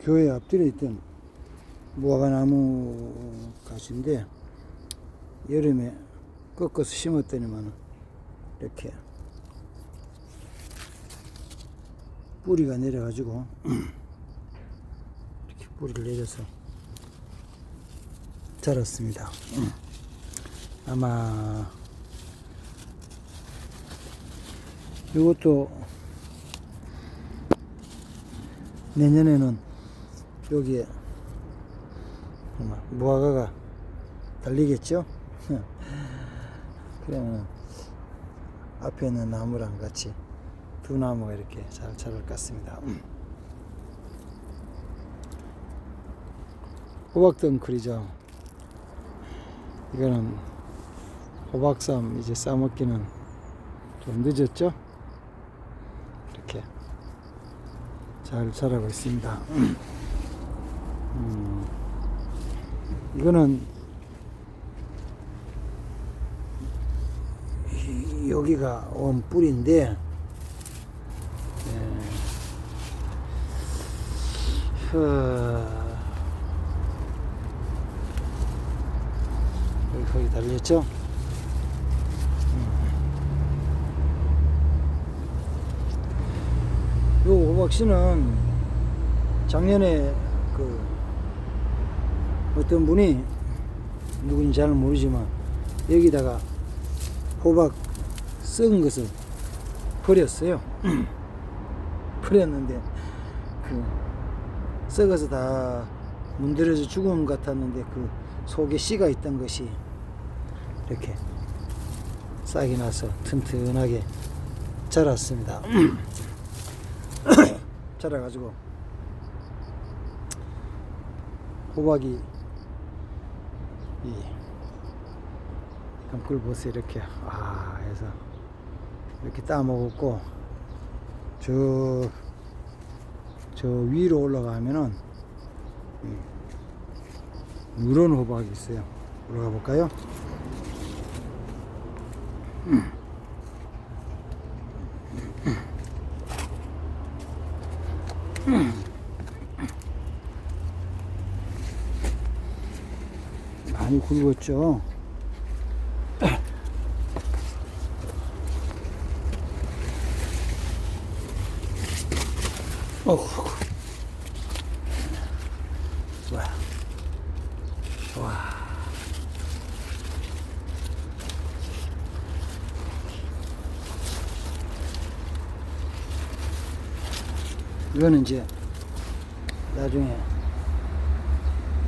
교회 앞뒤에 있던 무화과나무 가지인데 여름에 꺾어서 심었더니만 이렇게 뿌리가 내려가지고 이렇게 뿌리를 내려서 자랐습니다. 아마 이것도 내년에는 여기에 무화과가 달리겠죠? 그러면 앞에 있는 나무랑 같이 두 나무가 이렇게 잘 자랄 것 같습니다. 호박덩쿨이죠. 이거는 호박쌈 이제 싸먹기는 좀 늦었죠? 이렇게 잘 자라고 있습니다. 음, 이거는 이- 여기가 원 뿌리인데 예. 어, 여기 거기 달렸죠? 요 호박씨는 작년에 그 어떤 분이 누군지 잘 모르지만 여기다가 호박 썩은 것을 버렸어요. 버렸는데 그 썩어서 다 문드러져 죽은 것 같았는데 그 속에 씨가 있던 것이 이렇게 싹이 나서 튼튼하게 자랐습니다. 자라가지고 호박이 이 보세요 이렇게 아 해서 이렇게 따 먹었고 저, 저 위로 올라가면은 음, 누런 호박이 있어요 올라가 볼까요? 많이 굵었죠. 어후. 좋아. 좋아. 이거는 이제 나중에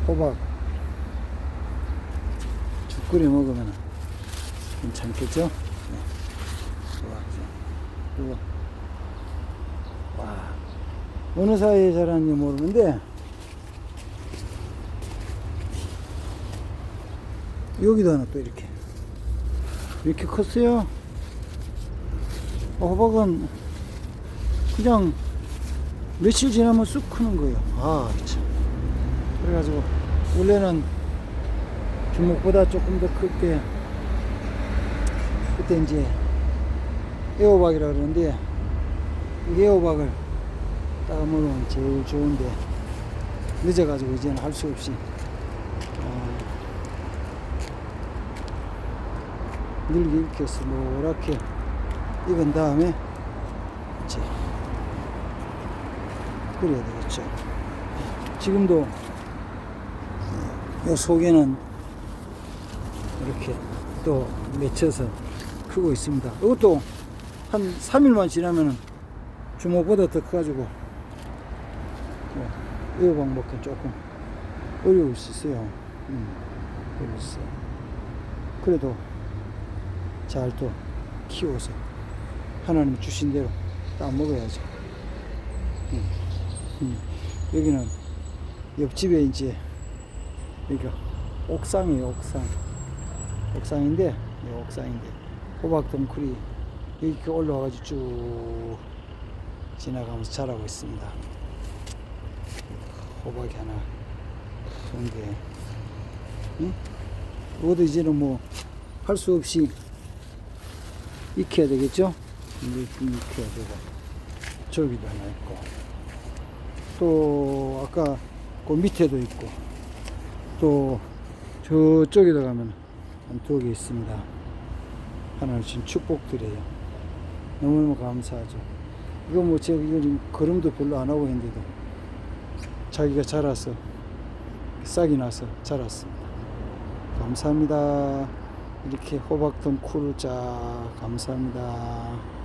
호박 죽 끓여 먹으면 괜찮겠죠? 네. 그리고 와 어느 사이에 자랐는지 모르는데 여기도 하나 또 이렇게 이렇게 컸어요. 어, 호박은 그냥 며칠 지나면 쑥 크는 거예요. 아 참. 그래가지고 원래는 주먹보다 조금 더클때 그때 이제 애호박이라 그러는데 이 애호박을 따 먹으면 제일 좋은데 늦어가지고 이제는 할 수 없이 어, 늘기 익혀서 노랗게 익은 다음에 이제 끓여야 되겠죠. 지금도 이 속에는 이렇게 또 맺혀서 크고 있습니다. 이것도 한 3일만 지나면은 주먹보다 더 커가지고 이거방 먹기 조금 어려울 수 있어요. 음, 어려울 수 있어요. 그래도 잘 또 키워서 하나님 주신 대로 딱 먹어야죠. 음, 음. 여기는 옆집에 이제 여기가 옥상이에요, 옥상. 옥상인데, 이 옥상인데, 호박 덩쿨이 이렇게 올라와가지고 쭉 지나가면서 자라고 있습니다. 호박이 하나 좋은데, 응? 이것도 이제는 뭐 할 수 없이 익혀야 되겠죠? 좀 익혀야 되고 저기도 하나 있고 또 아까 그 밑에도 있고 또 저쪽에도 가면 한 두 개 있습니다. 하나는 지금 축복드려요. 너무너무 감사하죠. 이거 뭐 제가 이거 지금 걸음도 별로 안 하고 있는데도 자기가 자라서 싹이 나서 자랐습니다. 감사합니다. 이렇게 호박돈 쿨자 감사합니다.